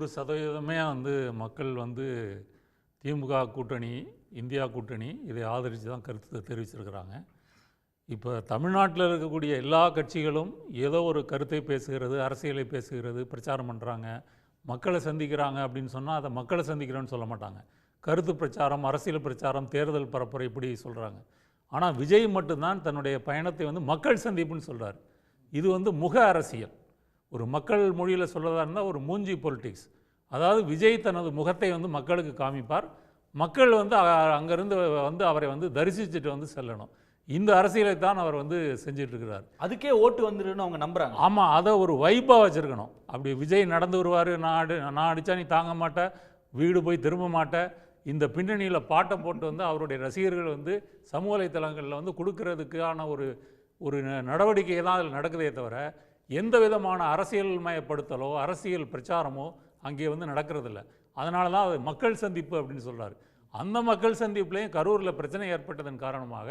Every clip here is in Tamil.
நூறு சதவீதமே வந்து மக்கள் வந்து திமுக கூட்டணி இந்தியா கூட்டணி இதை ஆதரித்து தான் கருத்து தெரிவிச்சிருக்கிறாங்க. இப்போ தமிழ்நாட்டில் இருக்கக்கூடிய எல்லா கட்சிகளும் ஏதோ ஒரு கருத்தை பேசுகிறது அரசியலை பேசுகிறது பிரச்சாரம் பண்ணுறாங்க மக்களை சந்திக்கிறாங்க அப்படின்னு சொன்னால் அதை மக்களை சந்திக்கிறோன்னு சொல்ல மாட்டாங்க. கருத்து பிரச்சாரம் அரசியல் பிரச்சாரம் தேர்தல் பரப்புரை இப்படி சொல்கிறாங்க ஆனால் விஜய் மட்டும்தான் தன்னுடைய பயணத்தை வந்து மக்கள் சந்திப்புன்னு சொல்கிறார் இது வந்து முக அரசியல். ஒரு மக்கள் மொழியில் சொல்றதா இருந்தால் ஒரு மூஞ்சி பொலிட்டிக்ஸ் அதாவது விஜய் தனது முகத்தை வந்து மக்களுக்கு காமிப்பார். மக்கள் வந்து அங்கிருந்து வந்து அவரை வந்து தரிசிச்சுட்டு வந்து செல்லணும். இந்த அரசியலை தான் அவர் வந்து செஞ்சுட்டு இருக்கிறார். அதுக்கே ஓட்டு வந்துருன்னு அவங்க நம்புறாங்க. ஆமாம் அதை ஒரு வைப்பாக வச்சுருக்கணும். அப்படி விஜய் நடந்து வருவார் நான் அடி நான் அடித்தா நீ தாங்க மாட்ட வீடு போய் திரும்ப மாட்ட. இந்த பின்னணியில் பாட்டை போட்டு வந்து அவருடைய ரசிகர்கள் வந்து சமூக வலைத்தளங்களில் வந்து கொடுக்கறதுக்கான ஒரு ஒரு நடவடிக்கை தான் அதில் நடக்குதே தவிர எந்த விதமான அரசியல் மயப்படுத்தலோ அரசியல் பிரச்சாரமோ அங்கே வந்து நடக்கிறதில்ல. அதனால தான் அது மக்கள் சந்திப்பு அப்படின்னு சொல்கிறார் அந்த மக்கள் சந்திப்புலேயும் கரூரில் பிரச்சனை ஏற்பட்டதன் காரணமாக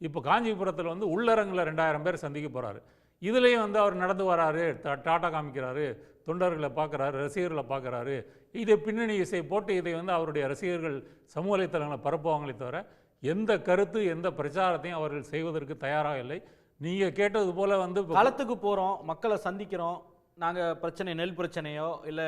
இப்போ காஞ்சிபுரத்தில் வந்து உள்ளரங்கில் ரெண்டாயிரம் பேர் சந்திக்க போகிறாரு இதுலேயும் வந்து அவர் நடந்து வராரு டா- டாட்டா காமிக்கிறாரு தொண்டர்களை பார்க்குறாரு ரசிகர்களை பார்க்குறாரு இதை பின்னணி இசை போட்டு இதை வந்து அவருடைய ரசிகர்கள் சமூக வலைத்தளங்களை பரப்புவாங்களே தவிர எந்த கருத்து எந்த பிரச்சாரத்தையும் அவர்கள் செய்வதற்கு தயாராக இல்லை. நீங்கள் கேட்டது போல வந்து களத்துக்கு போறோம் மக்களை சந்திக்கிறோம். நாங்க பிரச்சனை நெல் பிரச்சனையோ இல்ல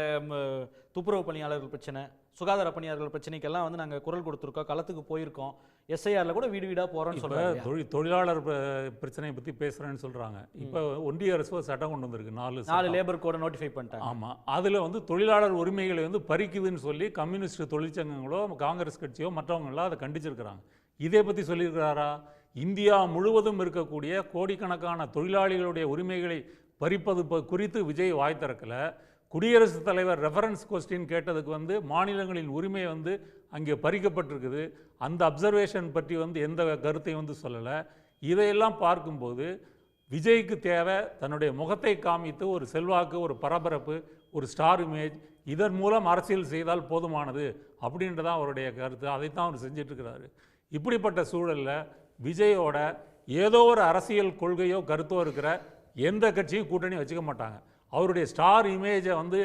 துப்புரவு பணியாளர்கள் பிரச்சனை சுகாதார பணியாளர்கள் பிரச்சனைக்கெல்லாம் வந்து நாங்க குரல் கொடுத்துருக்கோம் களத்துக்கு போயிருக்கோம். எஸ்ஐஆர்ல கூட வீடு வீடா போறோம்னு இப்போ சொல்றாங்க. தொழில் தொழிலாளர் பிர- பிரச்சனையை பற்றி பேசுகிறேன்னு சொல்கிறாங்க இப்போ ஒன்றிய அரசு சட்டம் கொண்டு வந்திருக்கு நாலு நாலு. லேபர் கோட நோட்டிஃபை பண்ணிட்டாங்க. ஆமாம் அதில் வந்து தொழிலாளர் உரிமைகளை வந்து பறிக்குதுன்னு சொல்லி கம்யூனிஸ்ட் தொழிற்சங்கங்களோ காங்கிரஸ் கட்சியோ மற்றவங்களாம் அதை கண்டிச்சிருக்கிறாங்க. இதை பற்றி சொல்லியிருக்கிறாரா? இந்தியா முழுவதும் இருக்கக்கூடிய கோடிக்கணக்கான தொழிலாளிகளுடைய உரிமைகளை பறிப்பது குறித்து விஜய் வாய் திறக்கல. குடியரசுத் தலைவர் ரெஃபரன்ஸ் கொஸ்டின் கேட்டதுக்கு வந்து மாநிலங்களின் உரிமை வந்து அங்கே பறிக்கப்பட்டிருக்குது. அந்த அப்சர்வேஷன் பற்றி வந்து எந்த கருத்தையும் வந்து சொல்லலை. இதையெல்லாம் பார்க்கும்போது விஜய்க்கு தேவை தன்னுடைய முகத்தை காமித்து ஒரு செல்வாக்கு ஒரு பரபரப்பு ஒரு ஸ்டார் இமேஜ் இதன் மூலம் அரசியல் செய்தால் போதுமானது அப்படின்றதான் அவருடைய கருத்து. அதைத்தான் அவர் செஞ்சிட்ருக்கிறாரு. இப்படிப்பட்ட சூழலில் விஜயோட ஏதோ ஒரு அரசியல் கொள்கையோ கருத்தோ இருக்கிற எந்த கட்சியும் கூட்டணி வச்சுக்க மாட்டாங்க. அவருடைய ஸ்டார் இமேஜை வந்து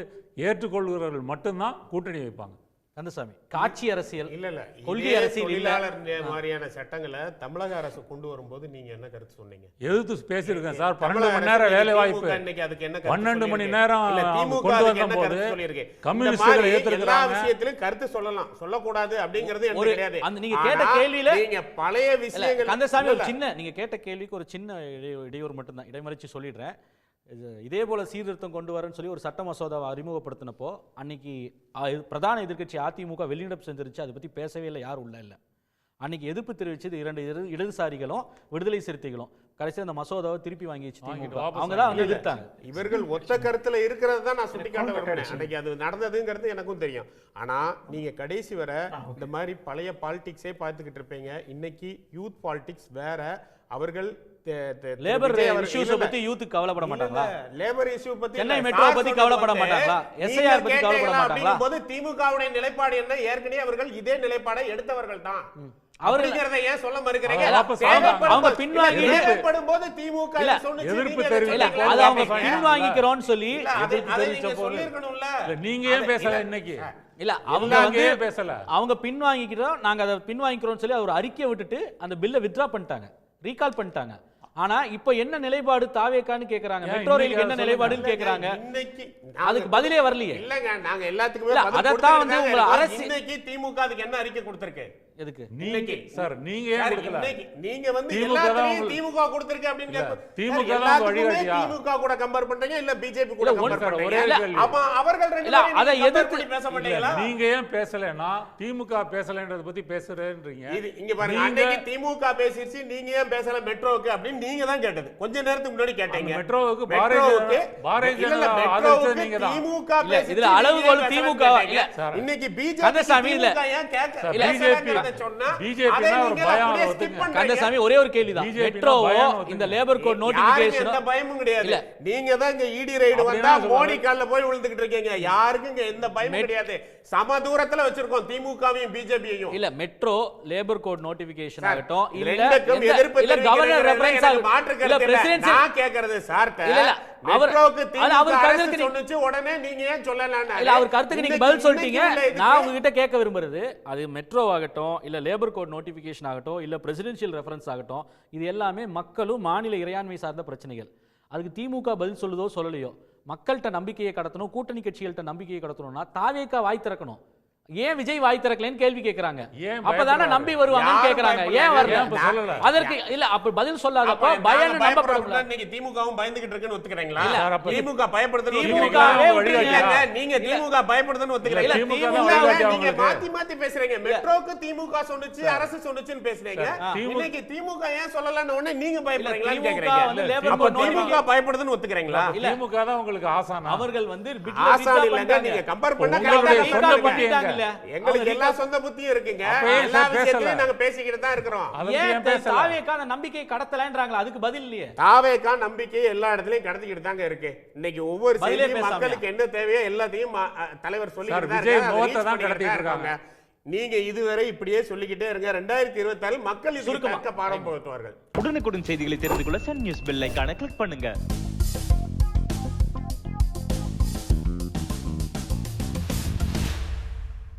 ஏற்றுக்கொள்கிறவர்கள் மட்டும்தான் கூட்டணி வைப்பாங்க. கந்தசாமி காட்சி அரசியல் இல்ல இல்ல. கொள்கை அரசியல் இல்ல. தொழிலாளர் மாதிரியான சட்டங்களை தமிழக அரசு கொண்டு வரும்போது நீங்க என்ன கருத்து சொன்னீங்க? எதிர்த்து பேசியிருக்கேன் சார். பன்னெண்டு மணி நேரம் வேலை வாய்ப்பு இன்னைக்கு அதுக்கு என்ன கருத்து பன்னெண்டு மணி? நேரம் இல்ல, அவங்க திமுக கொண்டு சொல்லியிருக்கு? இந்த கம்யூனிஸ்டுகள் ஏத்துக்கிறாங்க. விஷயத்திலும் கருத்து சொல்லலாம். சொல்லக்கூடாது அப்படிங்கிறது எனக்கு ஒரு- கிடையாது. அந்த நீங்க கேட்ட கேள்வியில- நீங்க பழைய விஷயங்கள் கந்தசாமி ஒரு சின்ன நீங்க கேட்ட கேள்விக்கு ஒரு சின்ன இடை- இடையூறு மட்டும்தான். இடைமறிச்சு சொல்லிடுறேன். இது இதே போல சீர்திருத்தம் கொண்டு வரேன்னு சொல்லி ஒரு சட்ட மசோதாவை அறிமுகப்படுத்தினப்போ அன்னைக்கு பிரதான எதிர்க்கட்சி அதிமுக வெளிநடப்பு செஞ்சிருச்சு. அதை பத்தி பேசவே இல்லை யாரும் உள்ள இல்லை. அன்னைக்கு எதிர்ப்பு தெரிவிச்சது இரண்டு இரு- இடதுசாரிகளும் விடுதலை சிறுத்தைகளும். கடைசியில் அந்த மசோதாவை திருப்பி திமுக. வாபஸ் அவங்க தான் வந்து. எதிர்த்தாங்க. இவர்கள் ஒத்த கருத்துல இருக்கிறது தான் நான் சுட்டிக்காட்ட விரும்புறேன். அன்னைக்கு அது நடந்ததுங்கிறது எனக்கும் தெரியும். ஆனா நீங்க கடைசி வரை இந்த மாதிரி பழைய பாலிடிக்ஸே பார்த்துக்கிட்டு இருப்பீங்க. இன்னைக்கு யூத் பாலிடிக்ஸ் வேற. அவர்கள் லேபர் இஷ்யூஸை பத்தி யூத்துக்கு கவலைப்பட மாட்டாங்களா? லேபர் இஷ்யூ பத்தி சென்னை. மெட்ரோ பத்தி கவலைப்பட மாட்டாங்களா? SIR பத்தி கவலைப்பட மாட்டாங்களா? அப்படிங்கும்போது திமுகவுடைய நிலைப்பாடு என்ன? ஏற்கனவே அவர்கள் இதே நிலைப்பாடை எடுத்தவர்கள் தான். அவர்கள் ஏன் சொல்ல மறுக்கிறீங்க? அவங்க போது- பின்வாங்கி- தேவைப்படும் போது திமுக எதிர்ப்பு நீங்க தெரிவிக்க இல்ல கேட்டீங்களா? அது அவங்க. பின்வாங்கிக்கிறோம்னு சொல்லி தெரிவிச்ச நீங்க போது- ஏன் பேசல இன்னைக்கு? இல்ல. அவங்க அவங்க வந்து ஏன் பேசல? அவங்க பின்வாங்கிக்கிறோம் நாங்க அதை பின்வாங்கிக்கிறோம்னு சொல்லி ஒரு அறிக்கையை விட்டுட்டு அந்த பில்லை வித்ட்ரா பண்ணிட்டாங்க. ரீகால் பண்ணிட்டாங்க. ஆனா இப்போ என்ன நிலைப்பாடு தாவேக்கான்னு கேக்குறாங்க. மெட்ரோ ரயிலுக்கு என்ன நிலைப்பாடுன்னு கேக்குறாங்க. இன்னைக்கு அதுக்கு பதிலே வரலையே. இல்லங்க நாங்க எல்லாத்துக்குமே அதைத்தான் வந்து உங்களை அரசு-. இன்னைக்கு திமுக அதுக்கு என்ன அறிக்கை கொடுத்திருக்கு? எதுக்கு நீங்க இன்னைக்கு. சார் நீங்க ஏன் கொடுக்கல நீங்க வந்து உங்களுக்கு- திமுக கொடுத்திருக்கு அப்படின்னு இல்ல, கேட்ப- திமுக தான் வழிகாட்டியா? திமுக கூட கம்பேர் பண்றீங்க இல்ல பிஜேபி கூட கம்பேர் பண்றீங்க. அப்ப அவர்கள் ரெண்டு இல்ல, அதை எதிர்த்து- பேச மாட்டீங்களா நீங்க ஏன் பேசலைன்னா திமுக பேசலைன்றத பத்தி பேசுறேன்றீங்க இது இங்க பாருங்க அன்னைக்கு திமுக பேசிருச்சு நீங்க ஏன் பேசல மெட்ரோவுக்கு அப்படின்னு நீங்க தான் கேட்டது கொஞ்ச நேரத்துக்கு முன்னாடி கேட்டீங்க மெட்ரோவுக்கு பாரதிய பாரதிய ஜனதா ஆதரிச்சது நீங்க தான். திமுக இதுல அளவுகோல் திமுக. இல்ல. இன்னைக்கு பிஜேபி இல்ல. ஏன் கேட்க சார், சார். கந்தசாமி ஒரே ஒரு கேள்விதான் மெட்ரோவோ. இந்த லேபர் கோட் நோட்டிபிகேஷன் எந்த பயமும் கிடையாது. நீங்க தான் இங்க இடி ரைடு அப்படின்னா வந்தா. மோடி கால்ல போய் விழுந்துகிட்டு இருக்கீங்க யாருக்கும் இங்க எந்த பயமும் கிடையாது சம தூரத்துல வச்சிருக்கோம் திமுகவையும் பிஜேபியையும் இல்ல metro labour code notification sir, ஆகட்டும் இல்ல எதிர்ப்பு இல்ல கவர்னர் ரெஃபரன்ஸ் மாற்று கருத்து நான் கேக்குறது இல்ல. அவர்- அவர் கருத்துக்கு சொன்னுச்சு உடனே நீங்க ஏன் சொல்லலாம்னு இல்ல அவர் கருத்துக்கு நீங்க பதில் சொல்லிட்டீங்க. நான் உங்ககிட்ட கேட்க விரும்புறது அது மெட்ரோ ஆகட்டும் இல்ல லேபர் கோட் நோட்டிபிகேஷன் ஆகட்டும் இல்ல பிரசிடென்ஷியல் ரெஃபரன்ஸ் ஆகட்டும் இது எல்லாமே மக்களும் மாநில இறையாண்மை சார்ந்த பிரச்சனைகள். அதுக்கு திமுக பதில் சொல்லுதோ சொல்லலையோ? மக்கள்கிட்ட நம்பிக்கையை கடத்தணும் கூட்டணி கட்சிகள்கிட்ட நம்பிக்கையை கடத்தணும்னா தாவேக்கா வாய் திறக்கணும். ஏன் விஜய் வாய் திறக்கலன்னு கேள்வி கேக்குறாங்க. அப்பதானே? நம்பி வருவாங்கன்னு கேக்குறாங்க. ஏன். வரல? அதற்கு இல்ல அப்ப பதில் சொல்லாதப்போ அப்ப பயம் பயப்படுறோம்னா இன்னைக்கு திமுகவும் பயந்துகிட்டு இருக்குன்னு ஒத்துக்கிறீங்களா? திமுக பயப்படுதுன்னு ஒத்துக்கிறீங்களா? நீங்க திமுக பயப்படுதுன்னு வழிகாட்டி நீங்க. மாத்தி மாத்தி பேசுறீங்க. மெட்ரோக்கு திமுக சொன்னுச்சு அரசு சொன்னுச்சுன்னு பேசுறீங்க. இன்னைக்கு திமுக ஏன் சொல்லலன்னு உடனே நீங்க பயப்படுறீங்களான்னு திமுக கேக்குறீங்க. அப்ப திமுக பயப்படுதுன்னு ஒத்துக்கிறீங்களா. திமுக தான் உங்களுக்கு ஆசானா? அவர்கள் வந்து ஆசான் இல்லங்க. நீங்க கம்பேர் பண்ண இல்ல. எங்களுக்கு எல்லா சொந்த புத்தியும் இருக்குங்க. எல்லா? விஷயத்திலயும் நாங்க பேசிக்கிட்டு தான் இருக்கிறோம். ஏன் நம்பிக்கையை கடத்தலன்றாங்களா? அதுக்கு பதில் இல்லையே. தாவேக்கா நம்பிக்கை எல்லா இடத்துலயும் கடத்திக்கிட்டு தாங்க இருக்கு. இன்னைக்கு ஒவ்வொரு செய்தியும்? மக்களுக்கு என்ன தேவையோ எல்லாத்தையும் தலைவர் சொல்லிக்கிட்டு தான் இருக்காங்க. நீங்க இதுவரை இப்படியே சொல்லிக்கிட்டே இருங்க. ரெண்டாயிரத்தி இருபத்தி மக்கள் இது சுருக்கமா. தக்க பாடம் புகட்டுவார்கள் உடனுக்குடன் செய்திகளை தெரிந்து கொள்ள சன் நியூஸ் பெல் ஐகானை கிளிக் பண்ணுங்க.